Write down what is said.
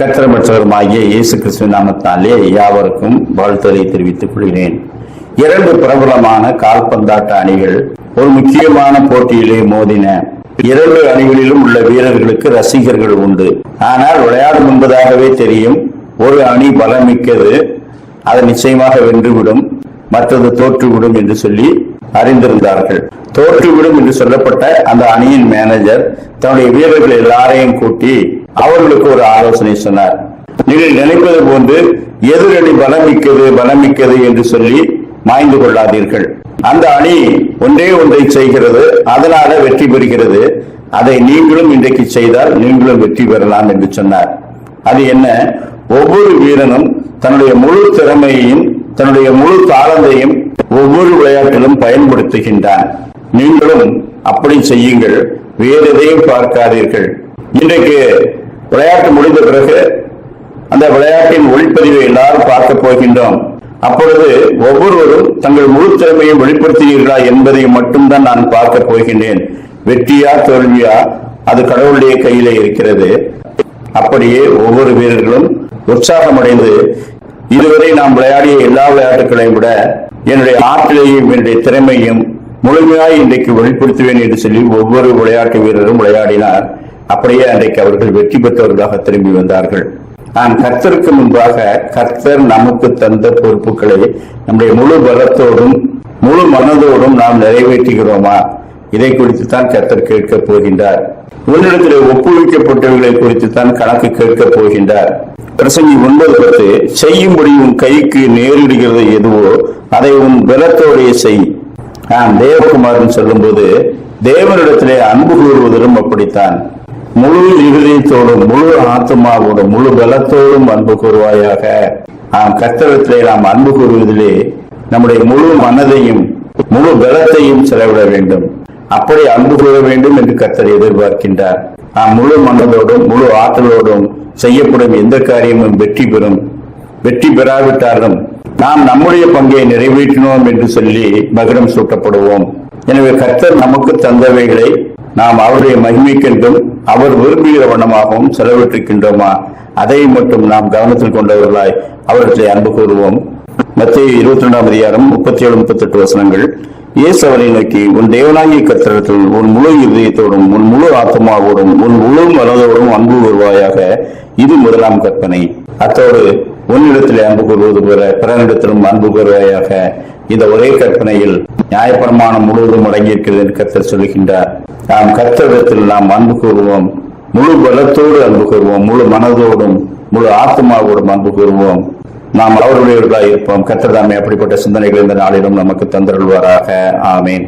கத்திரமற்றவருமாகிய இயேசு கிறிஸ்துவ நாமத்தாலே யாவருக்கும் வாழ்த்துதலை தெரிவித்துக் கொள்கிறேன். இரண்டு பிரபலமான கால்பந்தாட்ட அணிகள் ஒரு முக்கியமான போட்டியிலே மோதின இரண்டு அணிகளிலும் உள்ள வீரர்களுக்கு ரசிகர்கள் உண்டு. ஆனால் விளையாடும் என்பதாகவே தெரியும். ஒரு அணி பலமிக்கது. அதை நிச்சயமாக வென்றுவிடும். மற்றது தோற்றுவிடும் என்று சொல்லி அறிந்திருந்தார்கள். தோற்றுவிடும் என்று சொல்லப்பட்ட அந்த அணியின் மேனேஜர் தன்னுடைய வீரர்கள் எல்லாரையும் கூட்டி அவர்களுக்கு ஒரு ஆலோசனை சொன்னார். நீங்கள் நினைப்பது போன்று எதிரணி பலமிக்கது பலமிக்கது என்று சொல்லி மாய்ந்து கொள்ளாதீர்கள். அந்த அணி ஒன்றே ஒன்றை செய்கிறது அதனால வெற்றி பெறுகிறது. அதை நீங்களும் இன்றைக்கு செய்தால் நீங்களும் வெற்றி பெறலாம் என்று சொன்னார். அது என்ன? ஒவ்வொரு வீரனும் தன்னுடைய முழு திறமையையும் தன்னுடைய முழு தாளந்தையும் ஒவ்வொரு விளையாட்டிலும் பயன்படுத்துகின்றான். நீங்களும் அப்படி செய்யுங்கள் வேறு எதையும் பார்க்காதீர்கள். இன்றைக்கு விளையாட்டு முடிந்த பிறகு அந்த விளையாட்டின் ஒளிப்பதிவை எல்லாரும் பார்க்க போகின்றோம். அப்பொழுது ஒவ்வொருவரும் தங்கள் முழு திறமையை வெளிப்படுத்தினீர்களா என்பதை மட்டும்தான் நான் பார்க்க போகின்றேன். வெற்றியா தோல்வியா? அது கடவுளுடைய கையிலே இருக்கிறது. அப்படியே ஒவ்வொரு வீரர்களும் உற்சாகமடைந்து இதுவரை நாம் விளையாடிய எல்லா விளையாட்டுகளையும் விட என்னுடைய ஆற்றலையும் என்னுடைய திறமையும் முழுமையாய் இன்றைக்கு வெளிப்படுத்துவேன் என்று சொல்லி ஒவ்வொரு விளையாட்டு வீரரும் விளையாடினார். அப்படியே அன்றைக்கு அவர்கள் வெற்றி பெற்றவர்களாக திரும்பி வந்தார்கள். நான் கர்த்தருக்கு முன்பாக கர்த்தர் நமக்கு தந்த பொறுப்புகளை நம்முடைய முழு பலத்தோடும் முழு மனதோடும் நாம் நிறைவேற்றுகிறோமா? இதை குறித்து தான் கர்த்தர் கேட்கப் போகின்றார். உன்னிடத்தில் ஒப்புவிக்கப்பட்டவர்களை குறித்து தான் கணக்கு கேட்கப் போகின்றார். பிரசங்கி ஒன்பது பத்து செய்யும்படி உன் கைக்கு நேரிடுகிறது எதுவோ அதை உன் பலத்தோடைய செய். நான் தேவகுமாரன் சொல்லும்போது தேவனிடத்திலே அன்பு கூறுவதிலும் அப்படித்தான். முழு இருதயத்தோடும் முழு ஆத்மாவோடும் முழு பலத்தோடும் அன்பு கூறுவாயாக. நாம் கத்தவத்திலே நாம் அன்பு கூறுவதிலே நம்முடைய முழு மனதையும் முழு பலத்தையும் செலவிட வேண்டும். அப்படி அன்பு கூற வேண்டும் என்று கத்தர் எதிர்பார்க்கின்றார். நாம் முழு மனதோடும் முழு ஆற்றலோடும் செய்யப்படும் எந்த காரியமும் வெற்றி பெறும் வெற்றி பெறாவிட்டாலும் நாம் நம்முடைய பங்கை நிறைவேற்றினோம் என்று சொல்லி மகுடம் சூட்டப்படுவோம். எனவே கர்த்தர் நமக்கு தந்தவைகளை நாம் அவருடைய மகிமைக்கென்றும் அவர் விரும்புகிற வண்ணமாகவும் செலவிட்டிருக்கின்றோமா? அதை மட்டும் நாம் கவனத்தில் கொண்டவர்களாய் அவர்களை அன்பு கூறுவோம். மத்திய இருபத்தி ரெண்டாம் அதிகாரம் முப்பத்தி ஏழு முப்பத்தி எட்டு வசனங்கள். இயேசு அவரை நோக்கி உன் தேவனாகிய கத்திரத்தில் உன் முழு இதயத்தோடும் உன் முழு ஆத்மாவோடும் உன் முழு மனதோடும் அன்பு வருவாயாக இது முதலாம் கற்பனை. அத்தோடு உன்னிடத்திலே அன்பு கூறுவது போல பிறனிடத்திலும் அன்பு கூறுவாயாக. இந்த ஒரே கற்பனையில் நியாயப்பிரமாணம் முழுவதும் அடங்கியிருக்கிறது என்று கர்த்தர் சொல்லுகின்றார். நாம் கர்த்தரிடத்தில் நாம் அன்பு கூறுவோம். முழு பலத்தோடு அன்பு கூறுவோம். முழு மனதோடும் முழு ஆத்மாவோடும் அன்பு கூறுவோம். நாம் அவருடையவர்களாக இருப்போம். கர்த்தர் தாமே அப்படிப்பட்ட சிந்தனைகள் இந்த நாளிலும் நமக்கு தந்தருள்வாராக. ஆமேன்.